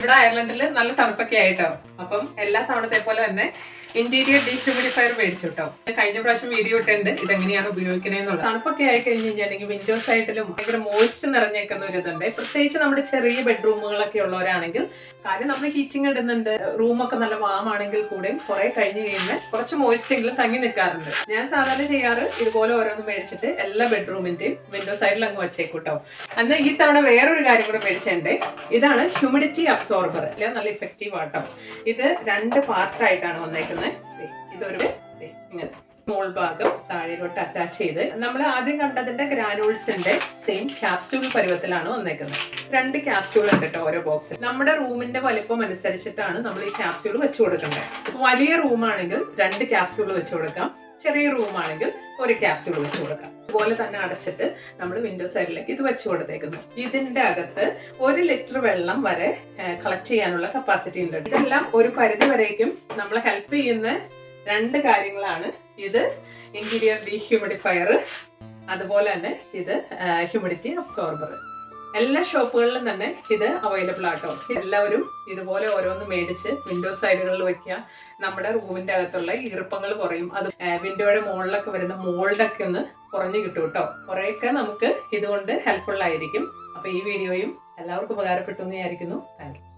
ഇവിടെ അയർലൻഡിൽ നല്ല തണുപ്പൊക്കെ ആയിട്ടോ അപ്പം എല്ലാ തവണത്തെ പോലെ തന്നെ ഇന്റീരിയർ ഡീഹ്യൂമിഡിഫയർ മേടിച്ചു കേട്ടോ കഴിഞ്ഞ പ്രാവശ്യം വീഡിയോ ഇട്ടുണ്ട് ഇതെങ്ങനെയാണ് ഉപയോഗിക്കണേന്നുള്ളത്. തണുപ്പൊക്കെ ആയി കഴിഞ്ഞ് കഴിഞ്ഞാൽ വിൻഡോ സൈഡിലും ഭയങ്കര മോയിസ്റ്റ് നിറഞ്ഞേക്കുന്ന ഒരു ഇതുണ്ട്. പ്രത്യേകിച്ച് നമ്മുടെ ചെറിയ ബെഡ്റൂമുകളൊക്കെ ഉള്ളവരാണെങ്കിൽ കാര്യം നമ്മൾ ഹീറ്റിംഗ് ഇടുന്നുണ്ട്. റൂമൊക്കെ നല്ല വാമാണെങ്കിൽ കൂടെയും കുറെ കഴിഞ്ഞ് കഴിയുമ്പോൾ കുറച്ച് മോയിസ്റ്റ് എങ്കിലും തങ്ങി നിൽക്കാറുണ്ട്. ഞാൻ സാധാരണ ചെയ്യാറ് ഇതുപോലെ ഓരോന്നും മേടിച്ചിട്ട് എല്ലാ ബെഡ്റൂമിന്റെയും വിൻഡോ സൈഡിൽ അങ്ങ് വെച്ചേക്കൂട്ടോ അന്ന് ഈ തവണ വേറൊരു കാര്യം കൂടെ മേടിച്ചിട്ടുണ്ട് ഇതാണ് ഹ്യൂമിഡിറ്റി അബ്സോർബർ അല്ലെ നല്ല ഇഫക്റ്റീവ് ആട്ടോ ഇത് രണ്ട് പാർട്ടായിട്ടാണ് വന്നേക്കുന്നത് ഇതൊരു ഇങ്ങനെ. മോൾ ഭാഗം താഴെയിലോട്ട് അറ്റാച്ച് ചെയ്ത് നമ്മൾ ആദ്യം കണ്ടതിന്റെ ഗ്രാനൂൾസിന്റെ സെയിം ക്യാപ്സ്യൂൾ പരുവത്തിലാണ് വന്നേക്കുന്നത്. രണ്ട് ക്യാപ്സ്യൂൾ ഉണ്ട് കേട്ടോ ഓരോ ബോക്സിൽ നമ്മുടെ റൂമിന്റെ വലിപ്പം അനുസരിച്ചിട്ടാണ് നമ്മൾ ഈ ക്യാപ്സ്യൂൾ വെച്ച് കൊടുക്കേണ്ടത് വലിയ റൂമാണെങ്കിൽ രണ്ട് ക്യാപ്സ്യൂൾ വെച്ച് കൊടുക്കാം. ചെറിയ റൂമാണെങ്കിൽ ഒരു ക്യാപ്സ്യൂൾ വെച്ച് കൊടുക്കാം. അതുപോലെ തന്നെ അടച്ചിട്ട് നമ്മൾ വിൻഡോ സൈഡിലേക്ക് ഇത് വെച്ച് കൊടുത്തേക്കുന്നു. ഇതിന്റെ അകത്ത് ഒരു ലിറ്റർ വെള്ളം വരെ കളക്ട് ചെയ്യാനുള്ള കപ്പാസിറ്റി ഉണ്ട്. ഇതെല്ലാം ഒരു പരിധി വരേക്കും നമ്മളെ ഹെൽപ്പ് ചെയ്യുന്ന രണ്ട് കാര്യങ്ങളാണ്. ഇത് ഇന്റീരിയർ ഡീഹ്യൂമിഡിഫയർ അതുപോലെ തന്നെ ഇത് ഹ്യൂമിഡിറ്റി അബ്സോർബർ എല്ലാ ഷോപ്പുകളിലും തന്നെ ഇത് അവൈലബിൾ ആട്ടോ. എല്ലാവരും ഇതുപോലെ ഓരോന്ന് മേടിച്ച് വിൻഡോ സൈഡുകളിൽ വെക്കുക. നമ്മുടെ റൂമിന്റെ അകത്തുള്ള ഈർപ്പങ്ങൾ കുറയും. അത് വിൻഡോയുടെ മുകളിലൊക്കെ വരുന്ന മോൾഡൊക്കെ ഒന്ന് കുറഞ്ഞു കിട്ടും കേട്ടോ കുറേയൊക്കെ നമുക്ക് ഇതുകൊണ്ട് ഹെൽപ്ഫുൾ ആയിരിക്കും. അപ്പോൾ ഈ വീഡിയോയും എല്ലാവർക്കും ഉപകാരപ്പെട്ടു എന്ന് വിചാരിക്കുന്നു. താങ്ക്